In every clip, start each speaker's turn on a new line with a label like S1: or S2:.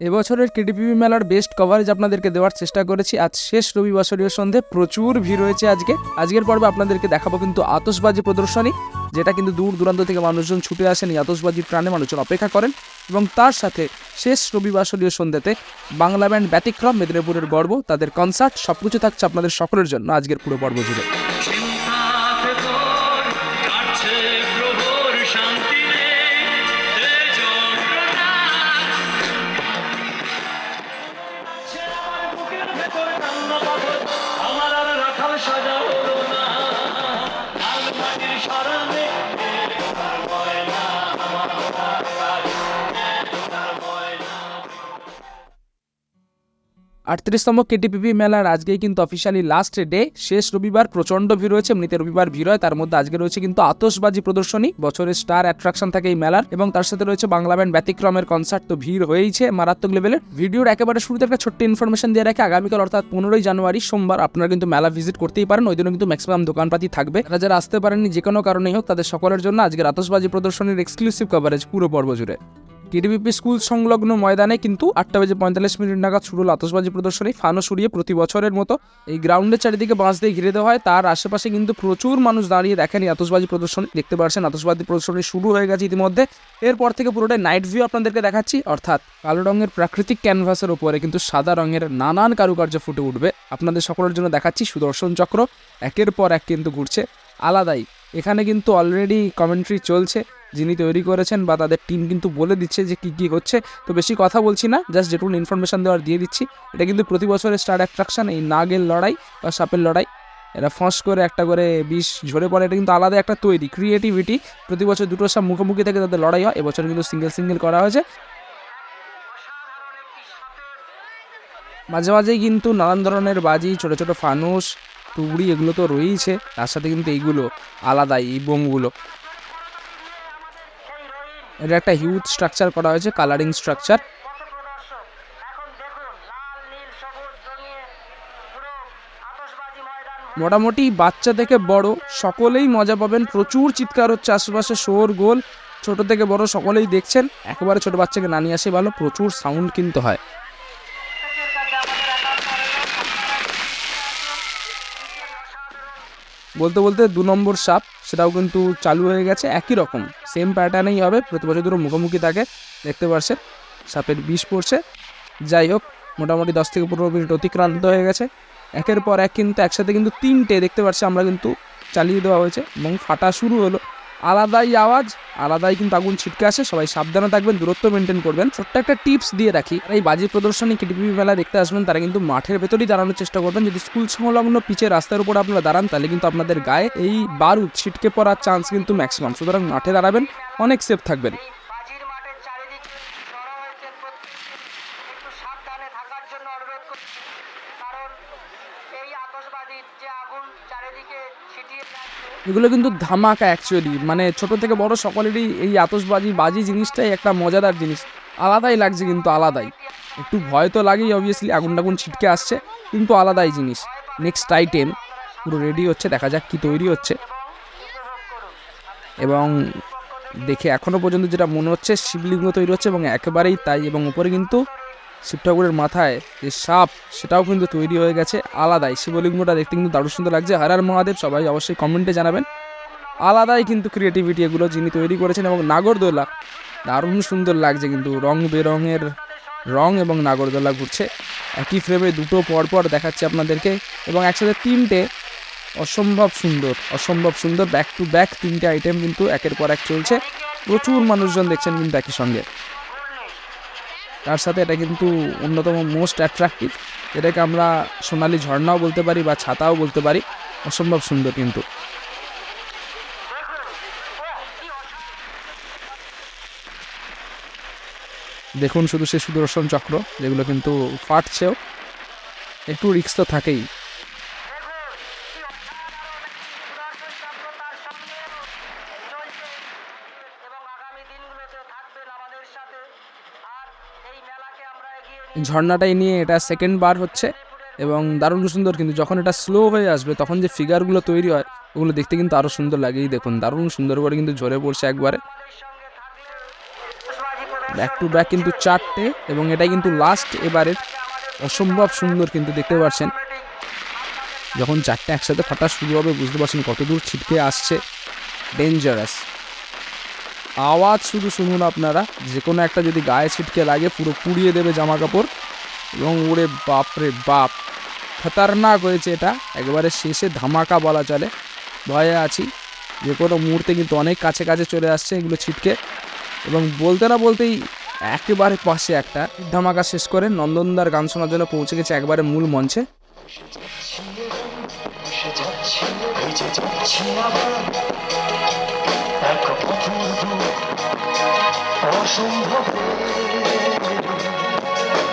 S1: এবছরের কেডিপিবি মেলার best coverage আপনাদেরকে দেওয়ার চেষ্টা করেছি। আজ শেষ রবিবাসরীয় সন্ধে প্রচুর ভিড় হয়েছে আজকে। আজকের পর্বে আপনাদেরকে দেখাবো কিন্তু আতসবাজি প্রদর্শনী, যেটা কিন্তু দূর দূরান্ত থেকে মানুষজন ছুটে আসেন আতসবাজির প্রাণে মানুষজন অপেক্ষা করেন। এবং তার সাথে শেষ রবিবাসরীয় সন্ধ্যাতে বাংলা ব্যান্ড ব্যতিক্রম মেদিনীপুরের গর্ব, তাদের কনসার্ট সবকিছু থাকছে আপনাদের সকলের জন্য আজকের পুরো পর্ব জুড়ে। আটত্রিশতম কেটিপিপি মেলার আজকেই কিন্তু অফিসিয়ালি লাস্ট ডে শেষ রবিবার প্রচণ্ড ভিড় রয়েছে, এমনিতে রবিবার ভিড় হয়, তার মধ্যে আজকে রয়েছে কিন্তু আতসবাজি প্রদর্শনী, বছরের স্টার অ্যাট্রাকশন থাকে এই মেলার, এবং তার সাথে রয়েছে বাংলা ব্যান্ড ব্যতিক্রমের কনসার্ট তো ভিড় হয়েইছে মারাত্মক লেভেলের ভিডিওর একেবারে শুরুতে একটা ছোট্ট ইনফরমেশন দিয়ে রাখে, আগামীকাল অর্থাৎ পনেরোই জানুয়ারি সোমবার আপনারা কিন্তু মেলা ভিজিট করতেই পারেন ওই দিনও কিন্তু ম্যাক্সিমাম দোকানপাতি থাকবে। যারা যারা আসতে পারেননি, যে কোনো কারণেই হোক, তাদের সকলের জন্য আজকের আতসবাজি প্রদর্শনীর এক্সক্লুসিভ কভারেজ পুরো পর্ব জুড়ে। কেডিবিপি স্কুল সংলগ্ন ময়দানে কিন্তু আটটা বেজে পঁয়তাল্লিশ মিনিট নাগাদ শুরু হলো আতসবাজি প্রদর্শনী ফানো সরিয়ে প্রতি বছরের মতো এই গ্রাউন্ডের চারিদিকে বাঁশ দিয়ে ঘিরে দেওয়া হয়। তার আশেপাশে কিন্তু প্রচুর মানুষ দাঁড়িয়ে দেখেন এই আতসবাজি প্রদর্শনী। দেখতে পাচ্ছেন আতসবাজি প্রদর্শনী শুরু হয়ে গেছে ইতিমধ্যে। এরপর থেকে পুরোটাই নাইট ভিউ আপনাদেরকে দেখাচ্ছি। অর্থাৎ কালো রঙের প্রাকৃতিক ক্যানভাসের উপরে কিন্তু সাদা রঙের নানান কারুকার্য ফুটে উঠবে। আপনাদের সকলের জন্য দেখাচ্ছি সুদর্শন চক্র। একের পর এক কিন্তু ঘুরছে। আলাদাই। এখানে কিন্তু অলরেডি কমেন্ট্রি চলছে। যিনি তৈরি করেছেন বা তাদের টিম কিন্তু বলে দিচ্ছে যে কী কী হচ্ছে। তো বেশি কথা বলছি না জাস্ট যেটুকু ইনফরমেশন দেওয়ার দিয়ে দিচ্ছি। এটা কিন্তু প্রতি বছরের স্টার অ্যাট্রাকশন এই নাগের লড়াই বা সাপের লড়াই। এরা ফস করে, একটা করে বিষ ঝরে পড়ে, এটা কিন্তু আলাদা একটা তৈরি ক্রিয়েটিভিটি প্রতি বছর দুটো সাপ মুখোমুখি থেকে তাদের লড়াই হয়, এবছর কিন্তু সিঙ্গেল সিঙ্গেল করা হয়েছে। মাঝে মাঝেই কিন্তু নানান ধরনের বাজি, ছোট ছোট ফানুস, টুকরি, এগুলো তো রয়েইছে। তার সাথে কিন্তু এইগুলো আলাদাই এই বোমগুলো। এটা একটা হিউজ স্ট্রাকচার করা হয়েছে কালারিং স্ট্রাকচার মোটামুটি বাচ্চা থেকে বড়, সকলেই মজা পাবেন। প্রচুর চিৎকার হচ্ছে আশেপাশে, শোর গোল। ছোট থেকে বড় সকলেই দেখছেন। একেবারে ছোট বাচ্চাকে না নিয়ে আসে ভালো, প্রচুর সাউন্ড কিন্তু হয়। বলতে বলতে দু নম্বর সাপ, সেটাও কিন্তু চালু হয়ে গেছে। একই রকম সেম প্যাটার্নেই হবে। প্রতি বছর দুটো মুখোমুখি থাকে, দেখতে পাচ্ছেন সাপের বিষ পড়ছে। যাই হোক, মোটামুটি দশ থেকে পনেরো মিনিট অতিক্রান্ত হয়ে গেছে। একের পর এক কিন্তু একসাথে কিন্তু তিনটে, দেখতে পাচ্ছি আমরা কিন্তু চালিয়ে দেওয়া হয়েছে এবং ফাটা শুরু হলো। আলাদাই আওয়াজ, আলাদাই কিন্তু আগুন ছিটকে আসে, সবাই সাবধানে থাকবেন, দূরত্ব মেনটেন করবেন। ছোট্ট একটা টিপস দিয়ে রাখি এই বাজি প্রদর্শনী কেটিপি মেলা দেখতে আসবেন, তারা কিন্তু মাঠের ভেতরেই দাঁড়ানোর চেষ্টা করবেন। যদি স্কুল সংলগ্ন পিচের রাস্তার উপর আপনারা দাঁড়ান, তাহলে কিন্তু আপনাদের গায়ে এই বারুদ ছিটকে পড়ার চান্স কিন্তু ম্যাক্সিমাম সুতরাং মাঠে দাঁড়াবেন, অনেক সেফ থাকবেন
S2: এই বাজির মাঠের চারিদিকে জড়ো হয়েছেন প্রত্যেককে একটু সাবধানে থাকার জন্য অনুরোধ করছি কারণ এই আতশবাজির যে আগুন চারিদিকে ছিটিয়ে যাচ্ছে
S1: এগুলো কিন্তু ধামাকা অ্যাকচুয়ালি মানে ছোট থেকে বড় সকলেরই এই আতসবাজি বাজি জিনিসটাই একটা মজাদার জিনিস। আলাদাই লাগছে কিন্তু আলাদাই। একটু ভয় তো লাগেই অবভিয়াসলি আগুন টাগুন ছিটকে আসছে, কিন্তু আলাদাই জিনিস। নেক্সট আইটেম পুরো রেডি হচ্ছে, দেখা যাক কি তৈরি হচ্ছে। এবং দেখে এখনও পর্যন্ত যেটা মনে হচ্ছে, শিবলিঙ্গ তৈরি হচ্ছে এবং একেবারেই তাই এবং উপরে কিন্তু শিব ঠাকুরের মাথায় যে সাপ, সেটাও কিন্তু তৈরি হয়ে গেছে আলাদাই। শিবলিঙ্গটা দেখতে কিন্তু দারুণ সুন্দর লাগছে। হারার মহাদেব, সবাই অবশ্যই কমেন্টে জানাবেন। আলাদাই কিন্তু ক্রিয়েটিভিটি এগুলো যিনি তৈরি করেছেন এবং নাগরদোলা, দারুণ সুন্দর লাগছে কিন্তু রং বেরঙের রং এবং নাগরদোলা ঘুরছে। একই ফ্রেমে দুটো পরপর দেখাচ্ছে আপনাদেরকে এবং একসাথে তিনটে অসম্ভব সুন্দর অসম্ভব সুন্দর ব্যাক টু ব্যাক তিনটে আইটেম কিন্তু একের পর এক চলছে। প্রচুর মানুষজন দেখছেন কিন্তু একই সঙ্গে। তার সাথে এটা কিন্তু অন্যতম মোস্ট অ্যাট্রাকটিভ এটাকে আমরা সোনালি ঝর্ণাও বলতে পারি বা ছাতাও বলতে পারি। অসম্ভব সুন্দর কিন্তু। দেখুন শুধু সে সুদর্শন চক্র, যেগুলো কিন্তু ফাটছেও। একটু রিক্স তো থাকেই। ঝর্ণাটাই নিয়ে এটা সেকেন্ড বার হচ্ছে এবং দারুণ সুন্দর, কিন্তু যখন এটা স্লো হয়ে আসবে, তখন যে ফিগারগুলো তৈরি হয়, ওগুলো দেখতে কিন্তু আরও সুন্দর লাগে এই দেখুন। দারুণ সুন্দর করে কিন্তু ঝরে পড়ছে একবারে। ব্যাক টু ব্যাক কিন্তু চারটে এবং এটাই কিন্তু লাস্ট এবারের অসম্ভব সুন্দর কিন্তু দেখতে পাচ্ছেন। যখন চারটে একসাথে ফাটা শুরু হবে, বুঝতে পারছেন কত দূর ছিটকে আসছে। ডেঞ্জারাস আওয়াজ শুধু শুনুন আপনারা যে কোনো একটা যদি গায়ে ছিটকে লাগে পুরো পুড়িয়ে দেবে জামা কাপড় এবং ওরে বাপরে বাপ খতরনাক হয়েছে এটা একবারে শেষে ধামাকা বলা চলে ভয়ে আছি যে কোনো মুহূর্তে কিন্তু অনেক কাছে কাছে চলে আসছে এগুলো ছিটকে এবং বলতে না বলতেই একেবারে পাশে একটা ধামাকা শেষ করে নন্দনদার গান শোনার জন্য পৌঁছে গেছে একবারে মূল মঞ্চে
S3: এক অপূর্ব অসম্ভব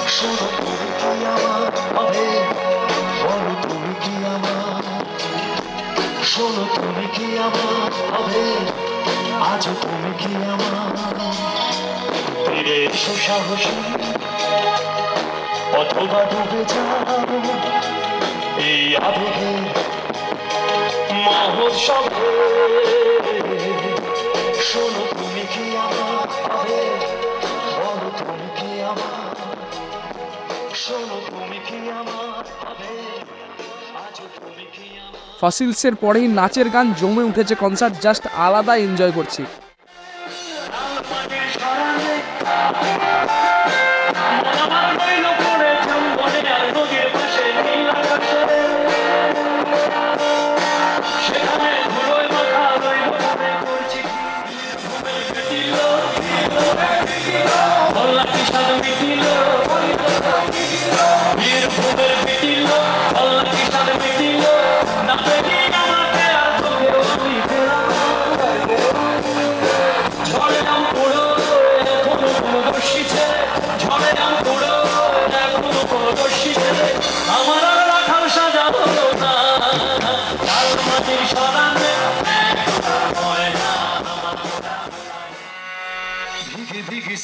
S3: শোনো তুমি কি আমার, হবে। বলো তুমি কি আমার অথবা ডুবে যাও এই আবেগে মহোৎসবে শোনো তুমি কি আমার হবে বলো তুমি কি আমার? শোনো তুমি কি আমার হবে
S1: ফসিলসের পরেই নাচের গান জমে উঠেছে কনসার্ট জাস্ট আলাদা এনজয় করছি।
S3: হল্লা কি স্বাদ মিটিল?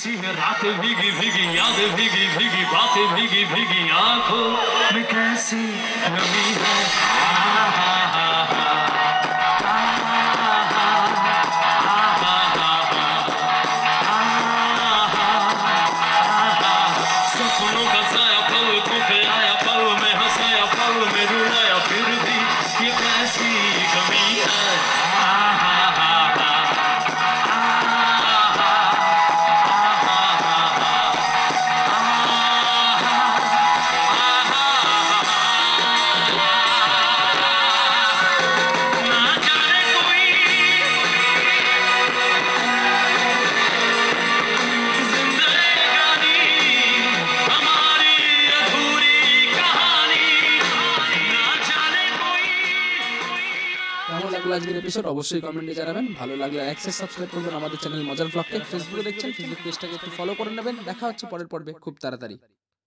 S3: सी है रात भीगी भीगी, यादें भीगी भीगी, बातें भीगी भीगी, आँखों में कैसी नमी है?
S1: এপিসোড অবশ্যই কমেন্টে জানাবেন। ভালো লাগলে অ্যাক্সেস সাবস্ক্রাইব করবেন আমাদের চ্যানেল মজার ব্লগকে ফেসবুকে দেখছেন ফেসবুক পেজটাকে একটু ফলো করে নেবেন। দেখা হচ্ছে পরের পর্বে খুব তাড়াতাড়ি।